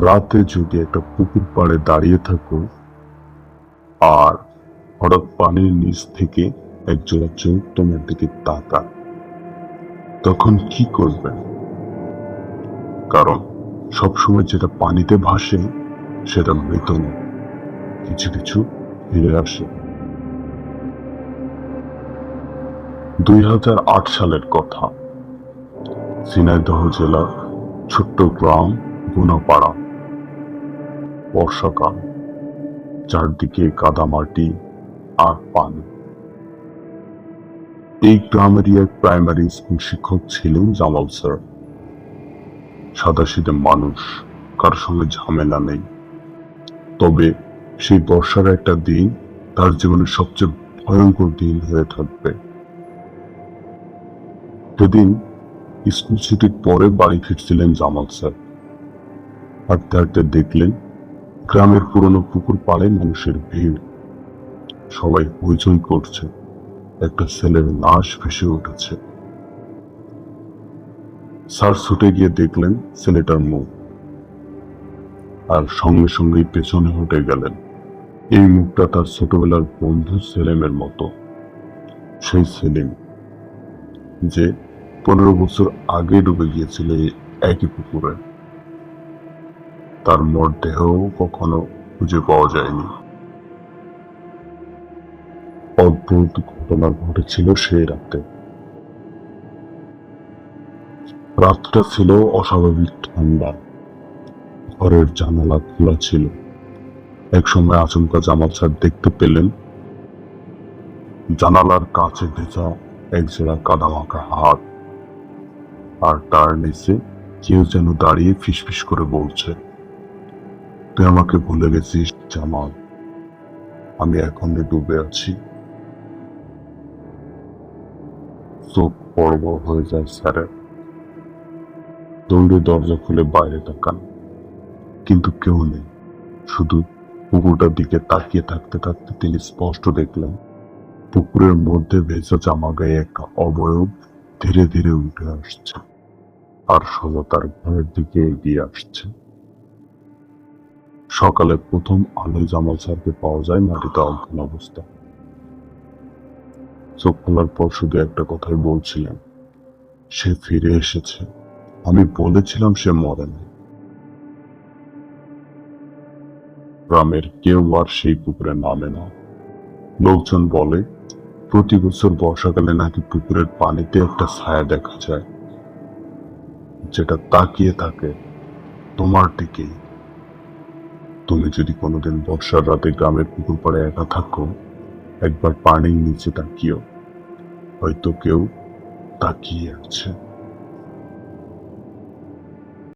রাতে যদি একটা পুকুর পাড়ে দাঁড়িয়ে থাকো, আর হঠাৎ পানির নিচ থেকে একজোড়া চোখ তোমার দিকে তাকা তখন কি করবে? কারণ সবসময় যেটা পানিতে ভাসে, সেটা মৃত নয় কিছু কিছু ফিরে আসে। দুই হাজার আট সালের কথা। ঝিনাইদহ জেলার ছোট্ট গ্রাম গুনাপাড়া। বর্ষাকাল, চারদিকে কাদামাটি আর পানি। এই গ্রামেরই এক প্রাইমারি স্কুল শিক্ষক ছিলেন জামাল স্যার। সাদাসিধে মানুষ কার সঙ্গে ঝামেলা নেই। তবে সেই বর্ষার একটা দিন তার জীবনের সবচেয়ে ভয়ঙ্কর দিন হয়ে থাকবে। সেদিন স্কুল ছুটির পরে বাড়ি ফিরছিলেন জামাল স্যার। হাঁটতে হাঁটতে দেখলেন গ্রামের পুরনো পুকুর পাড়ে মানুষের ভিড়। সবাই হইচই করছে। একটা ছেলের লাশ ভেসে উঠেছে। স্যার ছুটে গিয়ে দেখলেন ছেলেটার মুখ। আর সঙ্গে সঙ্গেই পেছনে হটে গেলেন। এই মুখটা তার ছোটবেলার বন্ধু সেলেমের মতো। সেই সেলিম, যে পনেরো বছর আগে ডুবে গিয়েছিল এই একই পুকুরে। তার মরদেহ কখনো খুঁজে পাওয়া যায়নি। অদ্ভুত ঘটনা ঘটেছিল সেই রাতে। রাতটা ছিল অস্বাভাবিক ঠান্ডা। ঘরের জানালা খোলা ছিল। এক সময় আচমকা জামাল স্যার দেখতে পেলেন। জানালার কাছে ভেজা একজোড়া কাদামাখা হাত। আর তার নিচে কেউ যেন দাঁড়িয়ে ফিসফিস করে বলছে। তুই আমাকে ভুলে গেছিস, জামাল। আমি এখন ডুবে আছি। চোখ বড় হয়ে যায়, স্যারের। দৌড়ে দরজা খুলে বাইরে তাকান। কিন্তু কেউ নেই। শুধু পুকুরটার দিকে তাকিয়ে থাকতে থাকতে তিনি স্পষ্ট দেখলেন, পুকুরের মধ্যে ভেজা জামা গায়ে একটা অবয়ব ধীরে ধীরে উঠে আসছে। আর সোজা তার ঘরের দিকে এগিয়ে আসছে। সকালে প্রথম আলোয় জামাল স্যারকে পাওয়া যায় মাটিতে অজ্ঞান অবস্থা। চোখ খোলার পর শুধু একটা কথাই বলছিলেন, সে ফিরে এসেছে। আমি বলেছিলাম সে মরেনি। গ্রামের কেউ আর সেই পুকুরে নামে না। লোকজন বলে, প্রতি বছর বর্ষাকালে নাকি পুকুরের পানিতে একটা ছায়া দেখা যায়, যেটা তাকিয়ে থাকে তোমার দিকেই। তুমি যদি কোনোদিন বর্ষার রাতে গ্রামের পুকুর পাড়ে একা থাকো, একবার পানির নিচে তাকিও। হয়তো কেউ তাকিয়ে আছে।